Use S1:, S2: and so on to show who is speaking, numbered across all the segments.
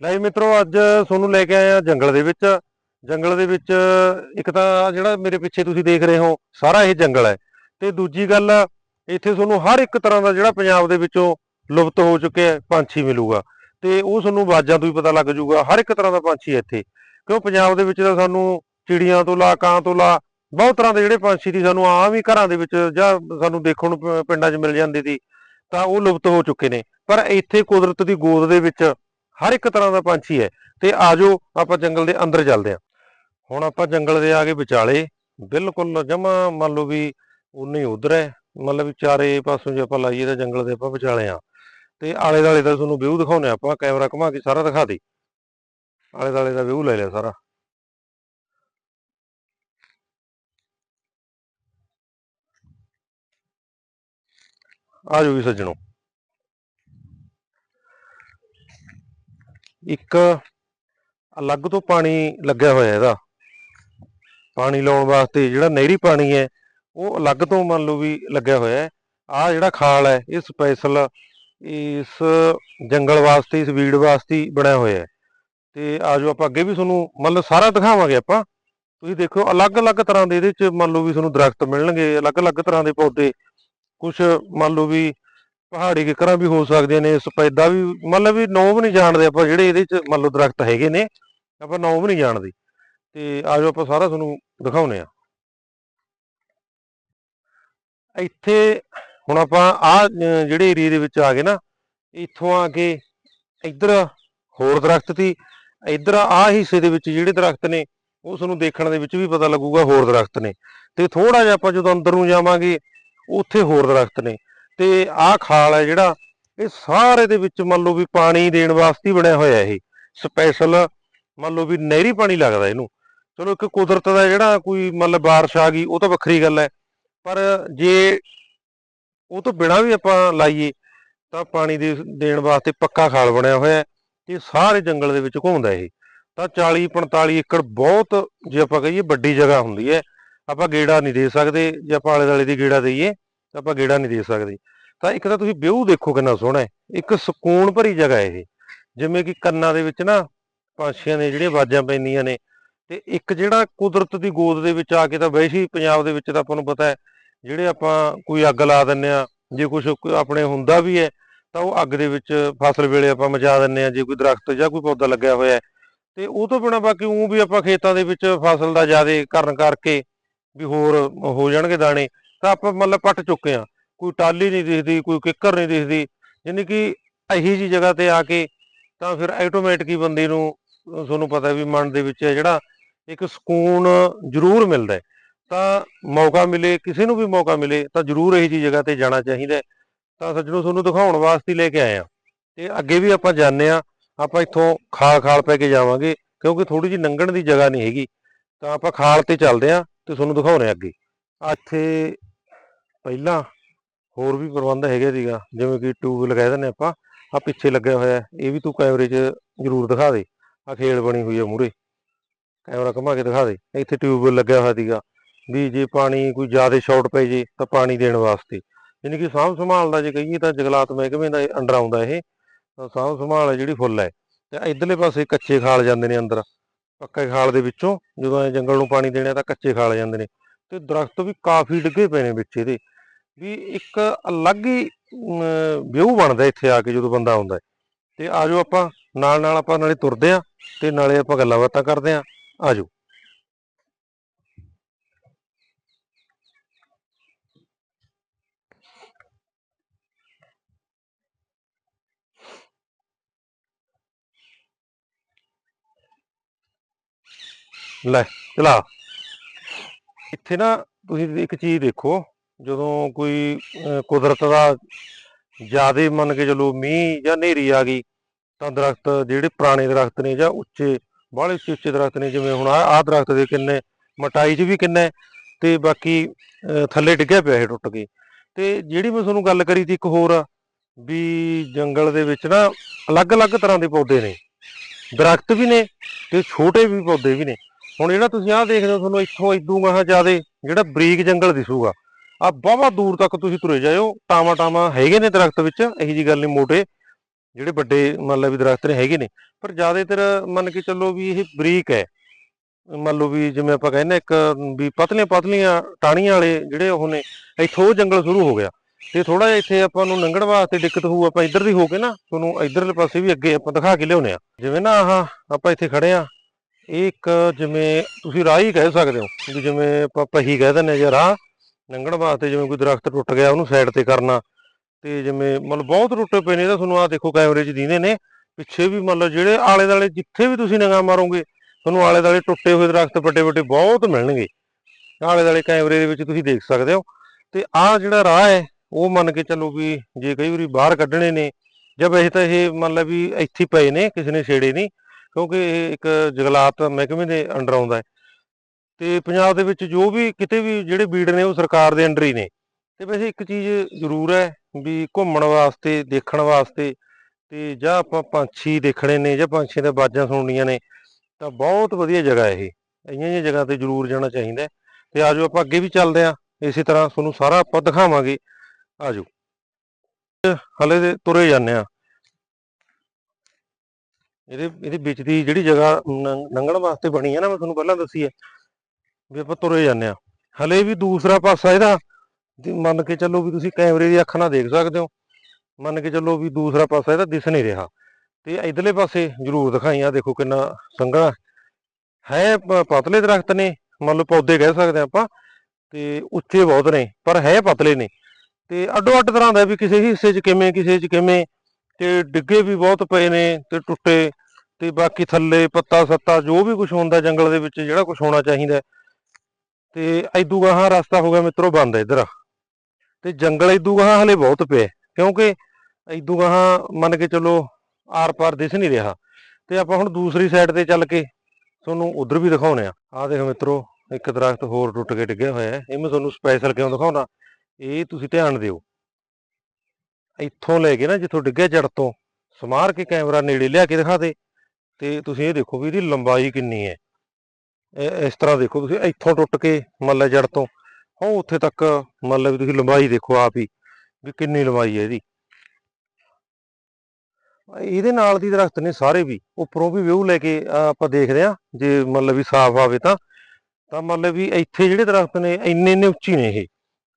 S1: ਲੈ ਜੀ ਮਿੱਤਰੋ, ਅੱਜ ਤੁਹਾਨੂੰ ਲੈ ਕੇ ਆਏ ਆ ਜੰਗਲ ਦੇ ਵਿੱਚ। ਜੰਗਲ ਦੇ ਵਿੱਚ ਇੱਕ ਤਾਂ ਜਿਹੜਾ ਮੇਰੇ ਪਿੱਛੇ ਤੁਸੀਂ ਦੇਖ ਰਹੇ ਹੋ, ਸਾਰਾ ਇਹ ਜੰਗਲ ਹੈ। ਤੇ ਦੂਜੀ ਗੱਲ, ਇੱਥੇ ਤੁਹਾਨੂੰ ਹਰ ਇੱਕ ਤਰ੍ਹਾਂ ਦਾ ਜਿਹੜਾ ਪੰਜਾਬ ਦੇ ਵਿੱਚੋਂ ਲੁਪਤ ਹੋ ਚੁੱਕਿਆ ਪੰਛੀ ਮਿਲੂਗਾ। ਤੇ ਉਹ ਤੁਹਾਨੂੰ ਆਵਾਜ਼ਾਂ ਤੋਂ ਹੀ ਪਤਾ ਲੱਗ ਜਾਊਗਾ, ਹਰ ਇੱਕ ਤਰ੍ਹਾਂ ਦਾ ਪੰਛੀ ਹੈ ਇੱਥੇ। ਕਿਉਂ? ਪੰਜਾਬ ਦੇ ਵਿੱਚ ਤਾਂ ਸਾਨੂੰ ਚਿੜੀਆਂ ਤੋਂ ਲਾ, ਕਾਂ ਤੋਂ ਲਾ, ਬਹੁਤ ਤਰ੍ਹਾਂ ਦੇ ਜਿਹੜੇ ਪੰਛੀ ਦੀ ਸਾਨੂੰ ਆਮ ਹੀ ਘਰਾਂ ਦੇ ਵਿੱਚ ਜਾਂ ਸਾਨੂੰ ਦੇਖਣ ਨੂੰ ਪਿੰਡਾਂ 'ਚ ਮਿਲ ਜਾਂਦੇ ਸੀ, ਤਾਂ ਉਹ ਲੁਪਤ ਹੋ ਚੁੱਕੇ ਨੇ। ਪਰ ਇੱਥੇ ਕੁਦਰਤ ਦੀ ਗੋਦ ਦੇ ਵਿੱਚ ਹਰ ਇੱਕ ਤਰ੍ਹਾਂ ਦਾ ਪੰਛੀ ਹੈ। ਤੇ ਆਜੋ ਆਪਾਂ ਜੰਗਲ ਦੇ ਅੰਦਰ ਚੱਲਦੇ ਹਾਂ। ਹੁਣ ਆਪਾਂ ਜੰਗਲ ਦੇ ਆ ਕੇ ਵਿਚਾਲੇ। ਬਿਲਕੁਲ ਜਮਾ ਮੰਨ ਲਓ ਵੀ ਉਨੇ ਉਧਰ ਹੈ। ਮਤਲਬ ਵੀ ਚਾਰੇ ਪਾਸੋਂ ਜੇ ਆਪਾਂ ਲਾਈਏ ਤਾਂ ਜੰਗਲ ਦੇ ਆਪਾਂ ਵਿਚਾਲੇ ਆ ਤੇ ਆਲੇ ਦਾਲੇ ਦਾ ਤੁਹਾਨੂੰ ਵਿਊ ਦਿਖਾਉਨੇ ਆਪਾਂ। ਕੈਮਰਾ ਘੁਮਾ ਕੇ ਸਾਰਾ ਦਿਖਾ ਦੇ। ਆਲੇ ਦਾਲੇ ਦਾ ਵਿਊ ਲੈ ਲਿਆ ਸਾਰਾ। ਆ ਜਾਓ ਵੀ ਸੱਜਣੋ। ਇੱਕ ਅਲੱਗ ਤੋਂ ਪਾਣੀ ਲੱਗਿਆ ਹੋਇਆ ਇਹਦਾ। ਪਾਣੀ ਲਾਉਣ ਵਾਸਤੇ ਜਿਹੜਾ ਨਹਿਰੀ ਪਾਣੀ ਹੈ, ਉਹ ਅਲੱਗ ਤੋਂ ਮੰਨ ਲਓ ਵੀ ਲੱਗਿਆ ਹੋਇਆ ਹੈ। ਆ ਜਿਹੜਾ ਖਾਲ ਹੈ, ਇਹ ਸਪੈਸ਼ਲ ਇਸ ਜੰਗਲ ਵਾਸਤੇ, ਇਸ ਵੀੜ ਵਾਸਤੇ ਬਣਿਆ ਹੋਇਆ ਹੈ। ਤੇ ਆਜੋ ਆਪਾਂ ਅੱਗੇ ਵੀ ਤੁਹਾਨੂੰ ਮਤਲਬ ਸਾਰਾ ਦਿਖਾਵਾਂਗੇ ਆਪਾਂ। ਤੁਸੀਂ ਦੇਖੋ ਅਲੱਗ-ਅਲੱਗ ਤਰ੍ਹਾਂ ਦੇ ਇਹਦੇ ਚ ਮੰਨ ਲਓ ਵੀ ਤੁਹਾਨੂੰ ਦਰਖਤ ਮਿਲਣਗੇ ਅਲੱਗ-ਅਲੱਗ ਤਰ੍ਹਾਂ ਦੇ ਪੌਦੇ। ਕੁਝ ਮੰਨ ਲਓ ਵੀ ਪਹਾੜੀ ਕਿਕਰਾਂ ਵੀ ਹੋ ਸਕਦੀਆਂ ਨੇ ਸਫੈਦਾ ਵੀ, ਮਤਲਬ ਵੀ ਨੌ ਵੀ ਨਹੀਂ ਜਾਣਦੇ ਆਪਾਂ ਜਿਹੜੇ ਇਹਦੇ ਚ ਮੰਨ ਲਓ ਦਰਖਤ ਹੈਗੇ ਨੇ, ਆਪਾਂ ਨੌ ਵੀ ਨਹੀਂ ਜਾਣਦੇ। ਤੇ ਆਜੋ ਆਪਾਂ ਸਾਰਾ ਤੁਹਾਨੂੰ ਦਿਖਾਉਨੇ ਆ ਇੱਥੇ ਹੁਣ ਆਪਾਂ ਆ ਜਿਹੜੇ ਏਰੀਆ ਦੇ ਵਿੱਚ ਆ ਗਏ ਨਾ, ਇੱਥੋਂ ਆ ਕੇ ਇੱਧਰ ਹੋਰ ਦਰਖਤ ਸੀ, ਇੱਧਰ ਆ ਹਿੱਸੇ ਦੇ ਵਿੱਚ ਜਿਹੜੇ ਦਰਖਤ ਨੇ, ਉਹ ਤੁਹਾਨੂੰ ਦੇਖਣ ਦੇ ਵਿੱਚ ਵੀ ਪਤਾ ਲੱਗੂਗਾ ਹੋਰ ਦਰਖਤ ਨੇ। ਤੇ ਥੋੜਾ ਜਿਹਾ ਆਪਾਂ ਜਦੋਂ ਅੰਦਰ ਨੂੰ ਜਾਵਾਂਗੇ, ਉੱਥੇ ਹੋਰ ਦਰਖਤ ਨੇ। ਤੇ ਆਹ ਖਾਲ ਹੈ ਜਿਹੜਾ, ਇਹ ਸਾਰੇ ਦੇ ਵਿੱਚ ਮੰਨ ਲਓ ਵੀ ਪਾਣੀ ਦੇਣ ਵਾਸਤੇ ਬਣਿਆ ਹੋਇਆ ਇਹ। ਸਪੈਸ਼ਲ ਮੰਨ ਲਓ ਵੀ ਨਹਿਰੀ ਪਾਣੀ ਲੱਗਦਾ ਇਹਨੂੰ। ਚਲੋ ਇੱਕ ਕੁਦਰਤ ਦਾ ਜਿਹੜਾ ਕੋਈ ਮਤਲਬ ਬਾਰਿਸ਼ ਆ ਗਈ, ਉਹ ਤਾਂ ਵੱਖਰੀ ਗੱਲ ਹੈ। ਪਰ ਜੇ ਉਹ ਤੋਂ ਬਿਨਾ ਵੀ ਆਪਾਂ ਲਾਈਏ, ਤਾਂ ਪਾਣੀ ਦੇ ਦੇਣ ਵਾਸਤੇ ਪੱਕਾ ਖਾਲ ਬਣਿਆ ਹੋਇਆ ਤੇ ਸਾਰੇ ਜੰਗਲ ਦੇ ਵਿੱਚ ਘੁੰਮਦਾ ਇਹ। ਤਾਂ 40 45 ਏਕੜ ਬਹੁਤ ਜੇ ਆਪਾਂ ਕਹੀਏ ਵੱਡੀ ਜਗ੍ਹਾ ਹੁੰਦੀ ਹੈ। ਆਪਾਂ ਗੇੜਾ ਨਹੀਂ ਦੇ ਸਕਦੇ, ਜੇ ਆਪਾਂ ਆਲੇ ਦਾਲੇ ਦੀ ਗੇੜਾ ਦਈਏ ਤਾਂ ਆਪਾਂ ਗੇੜਾ ਨਹੀਂ ਦੇ ਸਕਦੇ। ਤਾਂ ਇੱਕ ਤਾਂ ਤੁਸੀਂ ਵਿਊ ਦੇਖੋ ਕਿੰਨਾ ਸੋਹਣਾ ਹੈ। ਇੱਕ ਸਕੂਨ ਭਰੀ ਜਗ੍ਹਾ ਇਹ। ਜਿਵੇਂ ਕਿ ਕੰਨਾਂ ਦੇ ਵਿੱਚ ਨਾ ਪੰਛੀਆਂ ਦੇ ਜਿਹੜੀਆਂ ਆਵਾਜ਼ਾਂ ਪੈਂਦੀਆਂ ਨੇ ਤੇ ਇੱਕ ਜਿਹੜਾ ਕੁਦਰਤ ਦੀ ਗੋਦ ਦੇ ਵਿੱਚ ਆ ਕੇ ਤਾਂ ਵੈਸੇ ਹੀ ਪੰਜਾਬ ਦੇ ਵਿੱਚ ਤਾਂ ਆਪਾਂ ਨੂੰ ਪਤਾ ਹੈ, ਜਿਹੜੇ ਆਪਾਂ ਕੋਈ ਅੱਗ ਲਾ ਦਿੰਨੇ ਆ ਜੇ ਕੁਝ ਆਪਣੇ ਹੁੰਦਾ ਵੀ ਹੈ, ਤਾਂ ਉਹ ਅੱਗ ਦੇ ਵਿੱਚ ਫਸਲ ਵੇਲੇ ਆਪਾਂ ਮਚਾ ਦਿੰਨੇ ਆ ਜੇ ਕੋਈ ਦਰਖਤ ਜਾਂ ਕੋਈ ਪੌਦਾ ਲੱਗਿਆ ਹੋਇਆ ਹੈ। ਤੇ ਉਹ ਤੋਂ ਬਿਨਾਂ ਬਾਕੀ ਉਹ ਵੀ ਆਪਾਂ ਖੇਤਾਂ ਦੇ ਵਿੱਚ ਫਸਲ ਦਾ ਜ਼ਿਆਦਾ ਕਰਨ ਕਰਕੇ ਵੀ ਹੋਰ ਹੋ ਜਾਣਗੇ ਦਾਣੇ। ਤਾਂ ਆਪਾਂ ਮਤਲਬ ਪੱਟ ਚੁੱਕੇ ਆ ਕੋਈ ਟਾਲੀ ਨਹੀਂ ਦਿਖਦੀ, ਕੋਈ ਕਿੱਕਰ ਨਹੀਂ ਦਿਖਦੀ। ਯਾਨੀ ਕਿ ਇਹੀ ਜੀ ਜਗ੍ਹਾ ਤੇ ਆ ਕੇ ਤਾਂ ਫਿਰ ਆਟੋਮੈਟਿਕ ਹੀ ਬੰਦੇ ਨੂੰ ਤੁਹਾਨੂੰ ਪਤਾ ਵੀ ਮਨ ਦੇ ਵਿੱਚ ਜਿਹੜਾ ਇੱਕ ਸਕੂਨ ਜ਼ਰੂਰ ਮਿਲਦਾ ਤਾਂ ਮੌਕਾ ਮਿਲੇ, ਕਿਸੇ ਨੂੰ ਵੀ ਮੌਕਾ ਮਿਲੇ, ਤਾਂ ਜ਼ਰੂਰ ਇਹੀ ਜੀ ਜਗ੍ਹਾ ਤੇ ਜਾਣਾ ਚਾਹੀਦਾ ਤਾਂ ਸੱਜਣੋ, ਤੁਹਾਨੂੰ ਦਿਖਾਉਣ ਵਾਸਤੇ ਲੈ ਕੇ ਆਏ ਆ ਤੇ ਅੱਗੇ ਵੀ ਆਪਾਂ ਜਾਂਦੇ ਆ ਆਪਾਂ ਇੱਥੋਂ ਖਾਲ ਖਾਲ ਪੈ ਕੇ ਜਾਵਾਂਗੇ, ਕਿਉਂਕਿ ਥੋੜੀ ਜਿਹੀ ਲੰਘਣ ਦੀ ਜਗ੍ਹਾ ਨਹੀਂ ਹੈਗੀ। ਤਾਂ ਆਪਾਂ ਖਾਲ ਤੇ ਚੱਲਦੇ ਆ ਤੇ ਤੁਹਾਨੂੰ ਦਿਖਾਉਣੇ ਅੱਗੇ। ਇੱਥੇ ਪਹਿਲਾਂ ਹੋਰ ਵੀ ਪ੍ਰਬੰਧ ਹੈਗੇ ਸੀਗਾ, ਜਿਵੇਂ ਕਿ ਟਿਊਬ ਕਹਿ ਦਿੰਦੇ ਆਪਾਂ ਆ ਪਿੱਛੇ ਲੱਗਿਆ ਹੋਇਆ, ਇਹ ਵੀ ਤੂੰ ਕੈਮਰੇ 'ਚ ਜ਼ਰੂਰ ਦਿਖਾ ਦੇ ਆ ਖੇਲ ਬਣੀ ਹੋਈ ਹੈ ਮੂਰੇ ਕੈਮਰਾ ਘੁਮਾ ਕੇ ਦਿਖਾ ਦੇ, ਇੱਥੇ ਟਿਊਬ ਲੱਗਿਆ ਹੋਇਆ ਸੀਗਾ, ਵੀ ਜੇ ਪਾਣੀ ਕੋਈ ਜ਼ਿਆਦਾ ਸ਼ਾਰਟ ਪੈ ਜੇ ਤਾਂ ਪਾਣੀ ਦੇਣ ਵਾਸਤੇ, ਯਾਨੀ ਕਿ ਸਾਂਭ ਸੰਭਾਲ ਦਾ ਜੇ ਕਹੀਏ ਤਾਂ ਜੰਗਲਾਤ ਮਹਿਕਮੇ ਦਾ ਅੰਡਰ ਆਉਂਦਾ ਇਹ, ਤਾਂ ਸਾਂਭ ਸੰਭਾਲ ਜਿਹੜੀ ਫੁੱਲ ਹੈ, ਤੇ ਇਧਰਲੇ ਪਾਸੇ ਕੱਚੇ ਖਾਲ ਜਾਂਦੇ ਨੇ ਅੰਦਰ, ਪੱਕੇ ਖਾਲ ਦੇ ਵਿੱਚੋਂ, ਜਦੋਂ ਇਹ ਜੰਗਲ ਨੂੰ ਪਾਣੀ ਦੇਣਾ ਤਾਂ ਕੱਚੇ ਖਾਲ ਜਾਂਦੇ ਨੇ, ਤੇ ਦਰਖਤ ਵੀ ਕਾਫੀ ਡਿੱਗੇ ਪਏ ਨੇ ਵਿੱਚ ਇਹਦੇ ਵੀ ਇੱਕ ਅਲੱਗ ਹੀ ਵਿਊ ਬਣਦਾ ਇੱਥੇ ਆ ਕੇ ਜਦੋਂ ਬੰਦਾ ਆਉਂਦਾ ਹੈ। ਤੇ ਆਜੋ ਆਪਾਂ, ਨਾਲ ਨਾਲ ਆਪਾਂ ਨਾਲੇ ਤੁਰਦੇ ਆ ਤੇ ਨਾਲੇ ਆਪਾਂ ਗੱਲਾਂ ਬਾਤਾਂ ਕਰਦੇ ਆ ਆਜੋ। ਲੈ, ਚਲਾ। ਇੱਥੇ ਨਾ ਤੁਸੀਂ ਇੱਕ ਚੀਜ਼ ਦੇਖੋ। ਜਦੋਂ ਕੋਈ ਕੁਦਰਤ ਦਾ ਜਿਆਦੇ ਮੰਨ ਕੇ ਚਲੋ ਮੀਂਹ ਜਾਂ ਹਨੇਰੀ ਆ ਗਈ, ਤਾਂ ਦਰਖਤ ਜਿਹੜੇ ਪੁਰਾਣੇ ਦਰਖਤ ਨੇ ਜਾਂ ਉੱਚੇ, ਬਾਹਲੇ ਉੱਚੇ ਉੱਚੇ ਦਰਖਤ ਨੇ, ਜਿਵੇਂ ਹੁਣ ਆਹ ਆਹ ਦਰਖਤ ਦੇ ਕਿੰਨੇ, ਮਟਾਈ 'ਚ ਵੀ ਕਿੰਨੇ, ਤੇ ਬਾਕੀ ਥੱਲੇ ਡਿੱਗਿਆ ਪਿਆ ਇਹ ਟੁੱਟ ਕੇ। ਤੇ ਜਿਹੜੀ ਮੈਂ ਤੁਹਾਨੂੰ ਗੱਲ ਕਰੀ ਸੀ ਇੱਕ ਹੋਰ, ਵੀ ਜੰਗਲ ਦੇ ਵਿੱਚ ਨਾ ਅਲੱਗ-ਅਲੱਗ ਤਰ੍ਹਾਂ ਦੇ ਪੌਦੇ ਨੇ। ਦਰਖਤ ਵੀ ਨੇ ਤੇ ਛੋਟੇ ਵੀ ਪੌਦੇ ਵੀ ਨੇ। ਹੁਣ ਜਿਹੜਾ ਤੁਸੀਂ ਆਹ ਦੇਖਦੇ ਹੋ, ਤੁਹਾਨੂੰ ਇੱਥੋਂ ਇਦੋਂ ਗਾਹਾਂ ਜਿਆਦੇ ਜਿਹੜਾ ਬਰੀਕ ਜੰਗਲ ਦਿਸੂਗਾ। ਆ ਬਹੁਤ ਦੂਰ ਤੱਕ ਤੁਸੀਂ ਤੁਰੇ ਜਾਇਓ। ਟਾਵਾਂ ਟਾਵਾਂ ਹੈਗੇ ਨੇ ਦਰਖਤ ਵਿੱਚ, ਇਹੀ ਜੀ ਗੱਲ ਨਹੀਂ ਮੋਟੇ। ਜਿਹੜੇ ਵੱਡੇ ਮੰਨ ਲਓ ਵੀ ਦਰਖਤ ਨੇ, ਹੈਗੇ ਨੇ। ਪਰ ਜ਼ਿਆਦਾਤਰ ਮੰਨ ਕੇ ਚੱਲੋ ਵੀ ਇਹ ਬਰੀਕ ਹੈ। ਮੰਨ ਲਓ ਵੀ ਜਿਵੇਂ ਆਪਾਂ ਕਹਿੰਦੇ ਇੱਕ ਵੀ ਪਤਲੀਆਂ ਪਤਲੀਆਂ ਟਾਹਣੀਆਂ ਵਾਲੇ ਜਿਹੜੇ ਉਹ ਨੇ, ਇੱਥੋਂ ਜੰਗਲ ਸ਼ੁਰੂ ਹੋ ਗਿਆ। ਤੇ ਥੋੜਾ ਜਿਹਾ ਇੱਥੇ ਆਪਾਂ ਨੂੰ ਲੰਘਣ ਵਾਸਤੇ ਦਿੱਕਤ ਹੋਊ, ਆਪਾਂ ਇੱਧਰ ਦੀ ਹੋ ਕੇ ਨਾ, ਤੁਹਾਨੂੰ ਇੱਧਰਲੇ ਪਾਸੇ ਵੀ ਅੱਗੇ ਆਪਾਂ ਦਿਖਾ ਕੇ ਲਿਆਉਨੇ ਆ ਜਿਵੇਂ ਨਾ ਆਹ ਆਪਾਂ ਇੱਥੇ ਖੜੇ ਆ ਇਹ ਇੱਕ ਜਿਵੇਂ ਤੁਸੀਂ ਰਾਹ ਹੀ ਕਹਿ ਸਕਦੇ ਹੋ ਜਿਵੇਂ ਆਪਾਂ ਪਹੀ ਕਹਿ ਦਿੰਦੇ ਹਾਂ ਜਾਂ ਰਾਹ। ਲੰਘਣ ਵਾਸਤੇ ਜਿਵੇਂ ਕੋਈ ਦਰਖਤ ਟੁੱਟ ਗਿਆ, ਉਹਨੂੰ ਸਾਈਡ ਤੇ ਕਰਨਾ। ਤੇ ਜਿਵੇਂ ਮਤਲਬ ਬਹੁਤ ਟੁੱਟੇ ਪਏ ਨੇ ਤਾਂ ਤੁਹਾਨੂੰ ਆ ਦੇਖੋ ਕੈਮਰੇ 'ਚ ਦਿਖਦੇ ਨੇ। ਪਿੱਛੇ ਵੀ ਮਤਲਬ ਜਿਹੜੇ ਆਲੇ ਦਾਲੇ ਜਿੱਥੇ ਵੀ ਤੁਸੀਂ ਨਿਗਾਹ ਮਾਰੋਗੇ, ਤੁਹਾਨੂੰ ਆਲੇ ਦਾਲੇ ਟੁੱਟੇ ਹੋਏ ਦਰਖਤ ਵੱਡੇ ਵੱਡੇ ਬਹੁਤ ਮਿਲਣਗੇ। ਆਲੇ ਦਾਲੇ ਕੈਮਰੇ ਦੇ ਵਿੱਚ ਤੁਸੀਂ ਦੇਖ ਸਕਦੇ ਹੋ। ਤੇ ਆਹ ਜਿਹੜਾ ਰਾਹ ਹੈ, ਉਹ ਮੰਨ ਕੇ ਚੱਲੋ ਵੀ ਜੇ ਕਈ ਵਾਰੀ ਬਾਹਰ ਕੱਢਣੇ ਨੇ, ਜਾਂ ਵੈਸੇ ਤਾਂ ਇਹ ਮੰਨ ਲਾ ਵੀ ਇੱਥੇ ਪਏ ਨੇ, ਕਿਸੇ ਨੇ ਛੇੜੇ ਨਹੀਂ, ਕਿਉਂਕਿ ਇਹ ਇੱਕ ਜੰਗਲਾਤ ਮਹਿਕਮੇ ਦੇ ਅੰਡਰ ਆਉਂਦਾ ਹੈ। ਤੇ ਪੰਜਾਬ ਦੇ ਵਿੱਚ ਜੋ ਵੀ ਕਿਤੇ ਵੀ ਜਿਹੜੇ ਬੀੜ ਨੇ ਉਹ ਸਰਕਾਰ ਦੇ ਅੰਡਰ ਹੀ ਨੇ। ਤੇ ਵੈਸੇ ਇੱਕ ਚੀਜ਼ ਜ਼ਰੂਰ ਹੈ ਵੀ ਘੁੰਮਣ ਵਾਸਤੇ, ਦੇਖਣ ਵਾਸਤੇ ਤੇ ਜਾਂ ਆਪਾਂ ਪੰਛੀ ਦੇਖਣੇ ਨੇ ਜਾਂ ਪੰਛੀਆਂ ਦੀਆਂ ਬਾਜ਼ਾਂ ਸੁਣਨੀਆਂ ਨੇ, ਤਾਂ ਬਹੁਤ ਵਧੀਆ ਜਗ੍ਹਾ ਹੈ ਇਹ। ਇਹੀਆਂ ਜਿਹੀਆਂ ਜਗ੍ਹਾ ਤੇ ਜ਼ਰੂਰ ਜਾਣਾ ਚਾਹੀਦਾ ਤੇ ਆਜੋ ਆਪਾਂ ਅੱਗੇ ਵੀ ਚੱਲਦੇ ਆਂ ਇਸੇ ਤਰ੍ਹਾਂ ਤੁਹਾਨੂੰ ਸਾਰਾ ਆਪਾਂ ਦਿਖਾਵਾਂਗੇ। ਆਜੋ। ਹਲੇ ਦੇ ਤੁਰੇ ਜਾਂਦੇ ਆ ਇਹਦੇ ਇਹਦੇ ਵਿੱਚ ਦੀ ਜਿਹੜੀ ਜਗ੍ਹਾ ਲੰਘ- ਲੰਘਣ ਵਾਸਤੇ ਬਣੀ ਹੈ ਨਾ, ਮੈਂ ਤੁਹਾਨੂੰ ਪਹਿਲਾਂ ਦੱਸੀ ਹੈ। ਵੀ ਆਪਾਂ ਤੁਰੇ ਜਾਂਦੇ ਆ ਹਲੇ ਵੀ ਦੂਸਰਾ ਪਾਸਾ ਇਹਦਾ ਮੰਨ ਕੇ ਚੱਲੋ ਵੀ ਤੁਸੀਂ ਕੈਮਰੇ ਦੀ ਅੱਖ ਨਾਲ ਦੇਖ ਸਕਦੇ ਹੋ। ਮੰਨ ਕੇ ਚੱਲੋ ਵੀ ਦੂਸਰਾ ਪਾਸਾ ਇਹਦਾ ਦਿਸ ਨਹੀਂ ਰਿਹਾ। ਤੇ ਇਧਰਲੇ ਪਾਸੇ ਜ਼ਰੂਰ ਦਿਖਾਈ ਆ ਦੇਖੋ ਕਿੰਨਾ ਸੰਘਣਾ ਹੈ। ਪਤਲੇ ਦਰਖਤ ਨੇ, ਮੰਨ ਲਓ ਪੌਦੇ ਕਹਿ ਸਕਦੇ ਹਾਂ ਆਪਾਂ, ਤੇ ਉੱਚੇ ਬਹੁਤ ਨੇ, ਪਰ ਹੈ ਪਤਲੇ ਨੇ। ਤੇ ਅੱਡੋ ਅੱਡ ਤਰ੍ਹਾਂ ਦਾ ਵੀ ਕਿਸੇ ਹਿੱਸੇ 'ਚ ਕਿਵੇਂ, ਕਿਸੇ 'ਚ ਕਿਵੇਂ, ਤੇ ਡਿੱਗੇ ਵੀ ਬਹੁਤ ਪਏ ਨੇ, ਤੇ ਟੁੱਟੇ, ਤੇ ਬਾਕੀ ਥੱਲੇ ਪੱਤਾ ਸੱਤਾ ਜੋ ਵੀ ਕੁਝ ਹੁੰਦਾ ਜੰਗਲ ਦੇ ਵਿੱਚ ਜਿਹੜਾ ਕੁਝ ਹੋਣਾ ਚਾਹੀਦਾ ਤੇ ਐਦੂ ਗਾਹਾਂ ਰਸਤਾ ਹੋ ਗਿਆ ਮਿੱਤਰੋ ਬੰਦ ਇਧਰ। ਤੇ ਜੰਗਲ ਐਦੂ ਗਾਹਾਂ ਹਲੇ ਬਹੁਤ ਪਿਆ ਕਿਉਂਕਿ ਐਦੂ ਗਾਹਾਂ ਮੰਨ ਕੇ ਚੱਲੋ ਆਰ ਪਾਰ ਦਿਸ ਨਹੀਂ ਰਿਹਾ। ਤੇ ਆਪਾਂ ਹੁਣ ਦੂਸਰੀ ਸਾਈਡ ਤੇ ਚੱਲ ਕੇ ਤੁਹਾਨੂੰ ਉਧਰ ਵੀ ਦਿਖਾਉਣੇ ਆ ਆਹ ਦੇਖੋ ਮਿੱਤਰੋ, ਇੱਕ ਦਰਖਤ ਹੋਰ ਟੁੱਟ ਕੇ ਡਿੱਗਿਆ ਹੋਇਆ ਹੈ। ਇਹ ਮੈਂ ਤੁਹਾਨੂੰ ਸਪੈਸ਼ਲ ਕਿਉਂ ਦਿਖਾਉਣਾ ਇਹ ਤੁਸੀਂ ਧਿਆਨ ਦਿਓ। ਇੱਥੋਂ ਲੈ ਕੇ ਨਾ ਜਿੱਥੋਂ ਡਿੱਗਿਆ ਜੜ ਤੋਂ, ਸਮਾਰ ਕੇ ਕੈਮਰਾ ਨੇੜੇ ਲਿਆ ਕੇ ਦਿਖਾ ਦੇ। ਤੇ ਤੁਸੀਂ ਇਹ ਦੇਖੋ ਵੀ ਇਹਦੀ ਲੰਬਾਈ ਕਿੰਨੀ ਹੈ। ਇਸ ਤਰ੍ਹਾਂ ਦੇਖੋ ਤੁਸੀਂ, ਇੱਥੋਂ ਟੁੱਟ ਕੇ ਮੰਨ ਜੜ ਤੋਂ ਉਹ ਉੱਥੇ ਤੱਕ ਮੰਨ ਵੀ ਤੁਸੀਂ ਲੰਬਾਈ ਦੇਖੋ ਆਪ ਹੀ, ਵੀ ਕਿੰਨੀ ਲੰਬਾਈ ਹੈ ਇਹਦੀ। ਇਹਦੇ ਨਾਲ ਦੀ ਦਰਖਤ ਨੇ ਸਾਰੇ ਵੀ, ਉੱਪਰੋਂ ਵੀ ਵਿਊ ਲੈ ਕੇ ਆਪਾਂ ਦੇਖਦੇ ਆ ਜੇ ਮਤਲਬ ਵੀ ਸਾਫ਼ ਆਵੇ ਤਾਂ। ਤਾਂ ਮਤਲਬ ਵੀ ਇੱਥੇ ਜਿਹੜੇ ਦਰਖਤ ਨੇ, ਇੰਨੇ ਇੰਨੇ ਉੱਚੀ ਨੇ ਇਹ।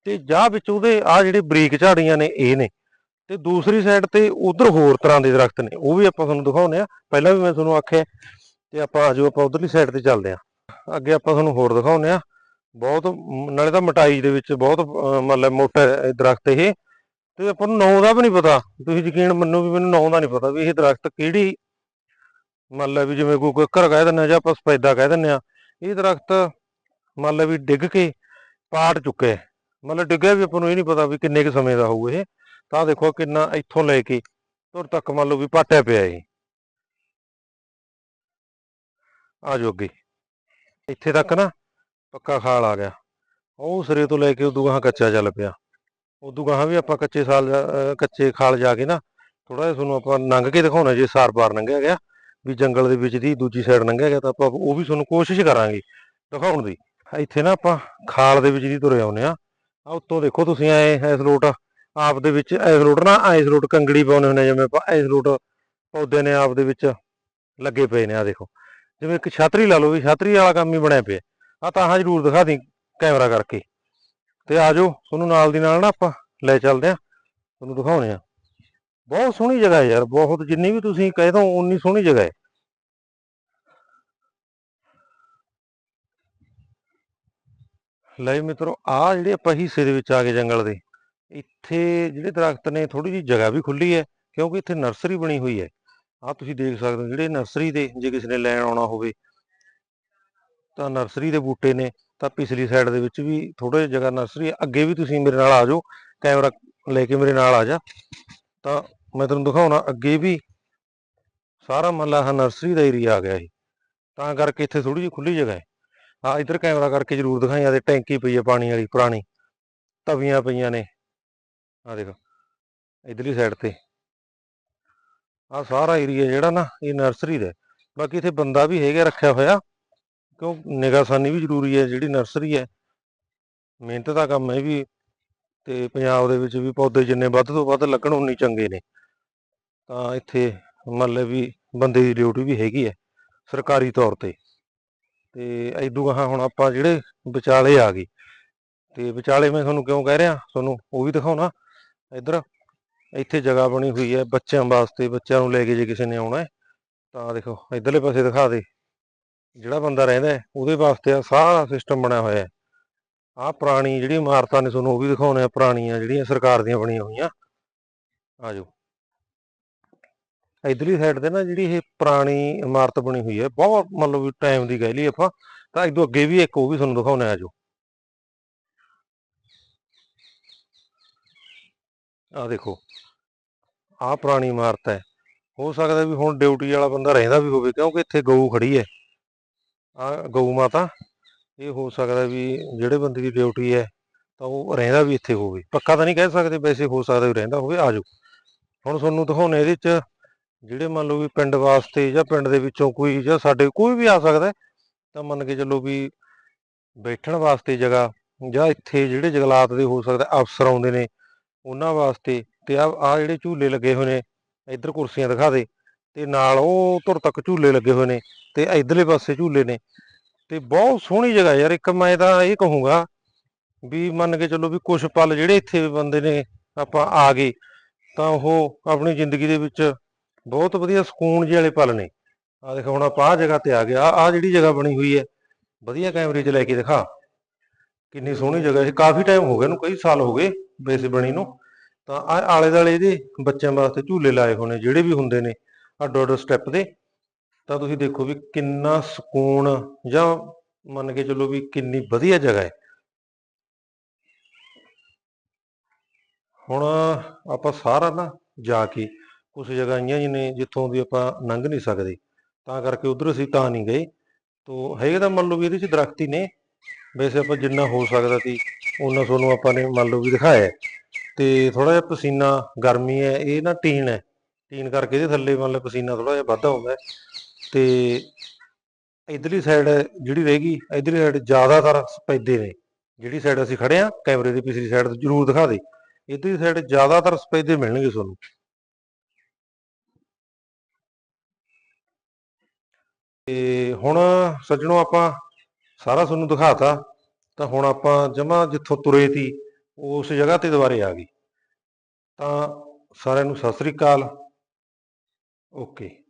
S1: ਤੇ ਜਾਂ ਵਿੱਚ ਉਹਦੇ ਆ ਜਿਹੜੇ ਬਰੀਕ ਝਾੜੀਆਂ ਨੇ, ਇਹ ਨੇ। ਤੇ ਦੂਸਰੀ ਸਾਈਡ ਤੇ ਉਧਰ ਹੋਰ ਤਰ੍ਹਾਂ ਦੇ ਦਰਖਤ ਨੇ, ਉਹ ਵੀ ਆਪਾਂ ਤੁਹਾਨੂੰ ਦਿਖਾਉਨੇ ਆ ਪਹਿਲਾਂ ਵੀ ਮੈਂ ਤੁਹਾਨੂੰ ਆਖਿਆ ਤੇ ਆਪਾਂ ਆਜੋ ਆਪਾਂ ਉਧਰਲੀ ਸਾਈਡ ਤੇ ਚੱਲਦੇ ਆ ਅੱਗੇ ਆਪਾਂ ਤੁਹਾਨੂੰ ਹੋਰ ਦਿਖਾਉਂਦੇ ਆ ਬਹੁਤ ਨਾਲੇ ਤਾਂ ਮਟਾਈ ਦੇ ਵਿੱਚ ਬਹੁਤ ਮਤਲਬ ਮੋਟਾ ਦਰਖਤ ਇਹ। ਤੇ ਆਪਾਂ ਨੂੰ ਨੌ ਦਾ ਵੀ ਨਹੀਂ ਪਤਾ। ਤੁਸੀਂ ਯਕੀਨ ਮੰਨੋ ਵੀ ਮੈਨੂੰ ਨੌ ਦਾ ਨਹੀਂ ਪਤਾ ਵੀ ਇਹ ਦਰਖਤ ਕਿਹੜੀ ਮੰਨ ਲਾ ਵੀ ਜਿਵੇਂ ਕੋਈ ਕੁੱਕਰ ਕਹਿ ਦਿੰਦੇ ਆ ਜਾਂ ਆਪਾਂ ਸਪੈਦਾ ਕਹਿ ਦਿੰਦੇ ਆ ਇਹ ਦਰਖਤ ਮੰਨ ਲਾ ਵੀ ਡਿੱਗ ਕੇ ਪਾਟ ਚੁੱਕਿਆ ਮਤਲਬ ਡਿੱਗਿਆ ਵੀ ਆਪਾਂ ਨੂੰ ਇਹ ਨਹੀਂ ਪਤਾ ਵੀ ਕਿੰਨੇ ਕੁ ਸਮੇਂ ਦਾ ਹੋਊ ਇਹ। ਤਾਂ ਦੇਖੋ ਕਿੰਨਾ ਇੱਥੋਂ ਲੈ ਕੇ ਤੁਰ ਤੱਕ ਮੰਨ ਲਓ ਵੀ ਪਾਟਿਆ ਪਿਆ ਇਹ। ਆ ਜਾਓ ਅੱਗੇ। ਇੱਥੇ ਤੱਕ ਨਾ ਪੱਕਾ ਖਾਲ ਆ ਗਿਆ। ਉਹ ਸਿਰੇ ਤੋਂ ਲੈ ਕੇ ਉਦੋਂ ਗਾਹਾਂ ਕੱਚਾ ਚੱਲ ਪਿਆ। ਉਦੋਂ ਗਾਹਾਂ ਵੀ ਆਪਾਂ ਕੱਚੇ ਸਾਲ ਕੱਚੇ ਖਾਲ ਜਾ ਕੇ ਨਾ ਥੋੜਾ ਜਿਹਾ ਤੁਹਾਨੂੰ ਆਪਾਂ ਲੰਘ ਕੇ ਦਿਖਾਉਣਾ ਜੇ ਸਾਰ ਪਾਰ ਲੰਘਿਆ ਗਿਆ, ਵੀ ਜੰਗਲ ਦੇ ਵਿੱਚ ਦੀ ਦੂਜੀ ਸਾਈਡ ਲੰਘਿਆ ਗਿਆ ਤਾਂ ਆਪਾਂ ਉਹ ਵੀ ਤੁਹਾਨੂੰ ਕੋਸ਼ਿਸ਼ ਕਰਾਂਗੇ ਦਿਖਾਉਣ ਦੀ। ਇੱਥੇ ਨਾ ਆਪਾਂ ਖਾਲ ਦੇ ਵਿੱਚ ਦੀ ਤੁਰੇ ਆਉਨੇ ਆ ਆ ਉੱਤੋਂ ਦੇਖੋ ਤੁਸੀਂ ਐ ਇਸ ਲੋਟ ਆਪ ਦੇ ਵਿੱਚ, ਐਸ ਲੋਟ ਨਾ ਐਸ ਲੋਟ ਕੰਗੜੀ ਪਾਉਨੇ ਹੁੰਦੇ ਜਿਵੇਂ ਆਪਾਂ ਇਸ ਲੋਟ ਪੌਦੇ ਨੇ ਆਪ ਦੇ ਵਿੱਚ ਲੱਗੇ ਪਏ ਨੇ ਆ ਦੇਖੋ। ਜਿਵੇਂ ਇੱਕ ਛਾਤਰੀ ਲਾ ਲਓ ਵੀ ਛਾਤਰੀ ਵਾਲਾ ਕੰਮ ਹੀ ਬਣਿਆ ਪਿਆ। ਆ ਤਾਂ ਹਾਂ ਜ਼ਰੂਰ ਦਿਖਾ ਦੀ ਕੈਮਰਾ ਕਰਕੇ। ਤੇ ਆ ਜਾਓ, ਤੁਹਾਨੂੰ ਨਾਲ ਦੀ ਨਾਲ ਨਾ ਆਪਾਂ ਲੈ ਚੱਲਦੇ ਆ, ਤੁਹਾਨੂੰ ਦਿਖਾਉਣੇ ਆ। ਬਹੁਤ ਸੋਹਣੀ ਜਗ੍ਹਾ ਹੈ ਯਾਰ, ਬਹੁਤ ਜਿੰਨੀ ਵੀ ਤੁਸੀਂ ਕਹਿ ਦੋ ਉਨੀ ਸੋਹਣੀ ਜਗ੍ਹਾ ਹੈ। ਲੈ ਮਿੱਤਰੋ ਆ ਜਿਹੜੇ ਆਪਾਂ ਹਿੱਸੇ ਦੇ ਵਿੱਚ ਆ ਗਏ ਜੰਗਲ ਦੇ, ਇੱਥੇ ਜਿਹੜੇ ਦਰਖਤ ਨੇ ਥੋੜੀ ਜਿਹੀ ਜਗ੍ਹਾ ਵੀ ਖੁੱਲੀ ਹੈ, ਕਿਉਂਕਿ ਇੱਥੇ ਨਰਸਰੀ ਬਣੀ ਹੋਈ ਹੈ। ਆ ਤੁਸੀਂ ਦੇਖ ਸਕਦੇ ਹੋ ਜਿਹੜੇ ਨਰਸਰੀ ਦੇ ਜੇ ਕਿਸੇ ਨੇ ਲੈਣ ਆਉਣਾ ਹੋਵੇ, ਤਾਂ ਨਰਸਰੀ ਦੇ ਬੂਟੇ ਨੇ, ਤਾਂ ਪਿਛਲੀ ਸਾਈਡ ਦੇ ਵਿੱਚ ਵੀ ਥੋੜਾ ਜਿਹਾ ਜਗ੍ਹਾ ਨਰਸਰੀ ਅੱਗੇ ਵੀ ਤੁਸੀਂ ਮੇਰੇ ਨਾਲ ਆ ਜਾਓ ਕੈਮਰਾ ਲੈ ਕੇ ਮੇਰੇ ਨਾਲ ਆ ਜਾ। ਤਾਂ ਮੈਂ ਤੁਹਾਨੂੰ ਦਿਖਾਉਣਾ, ਅੱਗੇ ਵੀ ਸਾਰਾ ਮੱਲਾ ਆਹ ਨਰਸਰੀ ਦਾ ਏਰੀਆ ਆ ਗਿਆ ਇਹ। ਤਾਂ ਕਰਕੇ ਇੱਥੇ ਥੋੜੀ ਜਿਹੀ ਖੁੱਲੀ ਜਗ੍ਹਾ ਹੈ। ਆ ਇਧਰ ਕੈਮਰਾ ਕਰਕੇ ਜ਼ਰੂਰ ਦਿਖਾਈ ਆ ਤੇ ਟੈਂਕੀ ਪਈ ਹੈ ਪਾਣੀ ਵਾਲੀ, ਪੁਰਾਣੀ, ਤਵੀਆਂ ਪਈਆਂ ਨੇ। ਆ ਦੇਖੋ, ਇਧਰਲੀ ਸਾਈਡ ਤੇ। ਆ ਸਾਰਾ ਏਰੀਆ ਜਿਹੜਾ ਨਾ, ਇਹ ਨਰਸਰੀ ਦਾ ਬਾਕੀ ਇੱਥੇ ਬੰਦਾ ਵੀ ਹੈਗਾ ਰੱਖਿਆ ਹੋਇਆ। ਕਿਉਂ? ਨਿਗਾਹਸਾਨੀ ਵੀ ਜ਼ਰੂਰੀ ਹੈ, ਜਿਹੜੀ ਨਰਸਰੀ ਹੈ। ਮਿਹਨਤ ਦਾ ਕੰਮ ਹੈ ਵੀ। ਤੇ ਪੰਜਾਬ ਦੇ ਵਿੱਚ ਵੀ ਪੌਦੇ ਜਿੰਨੇ ਵੱਧ ਤੋਂ ਵੱਧ ਲੱਗਣ, ਉਨੀ ਚੰਗੇ ਨੇ। ਤਾਂ ਇੱਥੇ ਮੰਨ ਲਓ ਵੀ ਬੰਦੇ ਦੀ ਡਿਊਟੀ ਵੀ ਹੈਗੀ ਹੈ, ਸਰਕਾਰੀ ਤੌਰ ਤੇ। ਤੇ ਐਦੂ ਗਾਹਾਂ ਹੁਣ ਆਪਾਂ ਜਿਹੜੇ ਵਿਚਾਲੇ ਆ ਗਏ। ਤੇ ਵਿਚਾਲੇ ਮੈਂ ਤੁਹਾਨੂੰ ਕਿਉਂ ਕਹਿ ਰਿਹਾ? ਤੁਹਾਨੂੰ ਉਹ ਵੀ ਦਿਖਾਉਣਾ। ਇੱਧਰ ਇੱਥੇ ਜਗ੍ਹਾ ਬਣੀ ਹੋਈ ਹੈ ਬੱਚਿਆਂ ਵਾਸਤੇ, ਬੱਚਿਆਂ ਨੂੰ ਲੈ ਕੇ ਜੇ ਕਿਸੇ ਨੇ ਆਉਣਾ ਤਾਂ ਦੇਖੋ, ਇਧਰਲੇ ਪਾਸੇ ਦਿਖਾ ਦੇ। ਜਿਹੜਾ ਬੰਦਾ ਰਹਿੰਦਾ ਉਹਦੇ ਵਾਸਤੇ ਆ ਸਾਰਾ ਸਿਸਟਮ ਬਣਿਆ ਹੋਇਆ ਹੈ। ਆਹ ਪੁਰਾਣੀ ਜਿਹੜੀ ਇਮਾਰਤਾਂ ਨੇ ਤੁਹਾਨੂੰ ਉਹ ਵੀ ਦਿਖਾਉਣੇ ਆ, ਪੁਰਾਣੀਆਂ ਜਿਹੜੀਆਂ ਸਰਕਾਰ ਦੀਆਂ ਬਣੀਆਂ ਹੋਈਆਂ। ਆ ਜਾਓ ਇਧਰਲੀ ਸਾਈਡ ਤੇ ਨਾ ਜਿਹੜੀ ਇਹ ਪੁਰਾਣੀ ਇਮਾਰਤ ਬਣੀ ਹੋਈ ਹੈ, ਬਹੁਤ ਮਤਲਬ ਟਾਈਮ ਦੀ ਕਹਿ ਲਈ ਆਪਾਂ, ਤਾਂ ਇਦੋਂ ਅੱਗੇ ਵੀ ਇੱਕ ਉਹ ਵੀ ਤੁਹਾਨੂੰ ਦਿਖਾਉਣੇ ਆ ਜਾਓ ਆ ਦੇਖੋ। ਆਹ ਪੁਰਾਣੀ ਇਮਾਰਤ ਹੈ। ਹੋ ਸਕਦਾ ਵੀ ਹੁਣ ਡਿਊਟੀ ਵਾਲਾ ਬੰਦਾ ਰਹਿੰਦਾ ਵੀ ਹੋਵੇ, ਕਿਉਂਕਿ ਇੱਥੇ ਗਊ ਖੜੀ ਹੈ। ਆ ਗਊ ਮਾਤਾ, ਇਹ ਹੋ ਸਕਦਾ ਵੀ ਜਿਹੜੇ ਬੰਦੇ ਦੀ ਡਿਊਟੀ ਹੈ, ਤਾਂ ਉਹ ਰਹਿੰਦਾ ਵੀ ਇੱਥੇ ਹੋਵੇ। ਪੱਕਾ ਤਾਂ ਨਹੀਂ ਕਹਿ ਸਕਦੇ, ਵੈਸੇ ਹੋ ਸਕਦਾ ਵੀ ਰਹਿੰਦਾ ਹੋਵੇ, ਆ ਜਾਓ। ਹੁਣ ਤੁਹਾਨੂੰ ਦਿਖਾਉਣੇ ਇਹਦੇ ਚ, ਜਿਹੜੇ ਮੰਨ ਲਓ ਵੀ ਪਿੰਡ ਵਾਸਤੇ ਜਾਂ ਪਿੰਡ ਦੇ ਵਿੱਚੋਂ ਕੋਈ ਜਾਂ ਸਾਡੇ, ਕੋਈ ਵੀ ਆ ਸਕਦਾ ਤਾਂ ਮੰਨ ਕੇ ਚੱਲੋ ਵੀ ਬੈਠਣ ਵਾਸਤੇ ਜਗ੍ਹਾ ਜਾਂ ਇੱਥੇ ਜਿਹੜੇ ਜੰਗਲਾਤ ਦੇ ਹੋ ਸਕਦਾ, ਅਫਸਰ ਆਉਂਦੇ ਨੇ, ਉਹਨਾਂ ਵਾਸਤੇ ਤੇ ਆ ਆ ਜਿਹੜੇ ਝੂਲੇ ਲੱਗੇ ਹੋਏ ਨੇ, ਇੱਧਰ ਕੁਰਸੀਆਂ ਦਿਖਾ ਦੇ, ਤੇ ਨਾਲ ਉਹ ਧੁਰ ਤੱਕ ਝੂਲੇ ਲੱਗੇ ਹੋਏ ਨੇ, ਤੇ ਇਧਰਲੇ ਪਾਸੇ ਝੂਲੇ ਨੇ, ਤੇ ਬਹੁਤ ਸੋਹਣੀ ਜਗ੍ਹਾ ਯਾਰ, ਇੱਕ ਮੈਂ ਤਾਂ ਇਹ ਕਹੂੰਗਾ ਵੀ ਮੰਨ ਕੇ ਚੱਲੋ ਵੀ ਕੁਝ ਪਲ ਜਿਹੜੇ ਇੱਥੇ ਬੰਦੇ ਨੇ ਆਪਾਂ ਆ ਗਏ, ਤਾਂ ਉਹ ਆਪਣੀ ਜ਼ਿੰਦਗੀ ਦੇ ਵਿੱਚ ਬਹੁਤ ਵਧੀਆ ਸਕੂਨ ਜਿਹੇ ਵਾਲੇ ਪਲ ਨੇ। ਆ ਦੇਖੋ, ਹੁਣ ਆਪਾਂ ਆਹ ਜਗ੍ਹਾ ਤੇ ਆ ਗਿਆ ਆ ਜਿਹੜੀ ਜਗ੍ਹਾ ਬਣੀ ਹੋਈ ਹੈ, ਵਧੀਆ ਕੈਮਰੇ 'ਚ ਲੈ ਕੇ ਦਿਖਾ। ਕਿੰਨੀ ਸੋਹਣੀ ਜਗ੍ਹਾ ਹੈ ਕਾਫੀ ਟਾਈਮ ਹੋ ਗਿਆ ਇਹਨੂੰ, ਕਈ ਸਾਲ ਹੋ ਗਏ ਵੈਸੇ ਬਣੀ ਨੂੰ। ਤਾਂ ਆ ਆਲੇ ਦਾਲੇ ਇਹਦੇ ਬੱਚਿਆਂ ਵਾਸਤੇ ਝੂਲੇ ਲਾਏ ਹੋਣੇ, ਜਿਹੜੇ ਵੀ ਹੁੰਦੇ ਨੇ ਅੱਡੋ ਅੱਡ ਸਟੈਪ ਦੇ। ਤਾਂ ਤੁਸੀਂ ਦੇਖੋ ਵੀ ਕਿੰਨਾ ਸਕੂਨ ਜਾਂ ਮੰਨ ਕੇ ਚੱਲੋ ਵੀ ਕਿੰਨੀ ਵਧੀਆ ਜਗ੍ਹਾ ਹੈ। ਹੁਣ ਆਪਾਂ ਸਾਰਾ ਨਾ ਜਾ ਕੇ ਕੁਝ ਜਗ੍ਹਾ ਆਈਆਂ ਜੀ ਨੇ ਜਿੱਥੋਂ ਦੀ ਆਪਾਂ ਲੰਘ ਨਹੀਂ ਸਕਦੇ। ਤਾਂ ਕਰਕੇ ਉਧਰ ਅਸੀਂ ਤਾਂ ਨਹੀਂ ਗਏ। ਤੋ ਹੈਗੇ ਤਾਂ ਮੰਨ ਲਓ ਵੀ ਇਹਦੇ ਚ ਦਰਖਤ ਹੀ ਨੇ। ਵੈਸੇ ਆਪਾਂ ਜਿੰਨਾ ਹੋ ਸਕਦਾ ਸੀ, ਉਹਨਾਂ ਤੁਹਾਨੂੰ ਆਪਾਂ ਨੇ ਮੰਨ ਲਓ ਵੀ ਦਿਖਾਇਆ। ਤੇ ਥੋੜਾ ਜਿਹਾ ਪਸੀਨਾ ਗਰਮੀ ਹੈ, ਇਹ ਨਾ ਟੀਨ ਹੈ। ਟੀਨ ਕਰਕੇ ਇਹਦੇ ਥੱਲੇ ਮਤਲਬ ਪਸੀਨਾ ਥੋੜਾ ਜਿਹਾ ਵੱਧਾ ਹੁੰਦਾ ਹੈ। ਤੇ ਇਧਰਲੀ ਸਾਈਡ ਜਿਹੜੀ ਰਹੇਗੀ ਇਧਰਲੀ ਸਾਈਡ ਜ਼ਿਆਦਾਤਰ ਸਪੈਦੇ ਨੇ। ਜਿਹੜੀ ਸਾਈਡ ਅਸੀਂ ਖੜੇ ਆ ਕੈਮਰੇ ਦੀ ਪਿਛਲੀ ਸਾਈਡ ਜ਼ਰੂਰ ਦਿਖਾ ਦੇ। ਇਧਰਲੀ ਸਾਈਡ ਜ਼ਿਆਦਾਤਰ ਸਪੈਦੇ ਮਿਲਣਗੇ ਤੁਹਾਨੂੰ। ਤੇ ਹੁਣ ਸੱਜਣੋ ਆਪਾਂ ਸਾਰਾ ਤੁਹਾਨੂੰ ਦਿਖਾਤਾ, ਤਾਂ ਹੁਣ ਆਪਾਂ ਜਮਾ ਜਿੱਥੋਂ ਤੁਰੇ ਸੀ ਉਸ ਜਗ੍ਹਾ ਤੇ ਦੁਬਾਰੇ ਆ ਗਈ। ਤਾਂ ਸਾਰਿਆਂ ਨੂੰ ਸਤਿ ਸ੍ਰੀ ਅਕਾਲ। ਓਕੇ।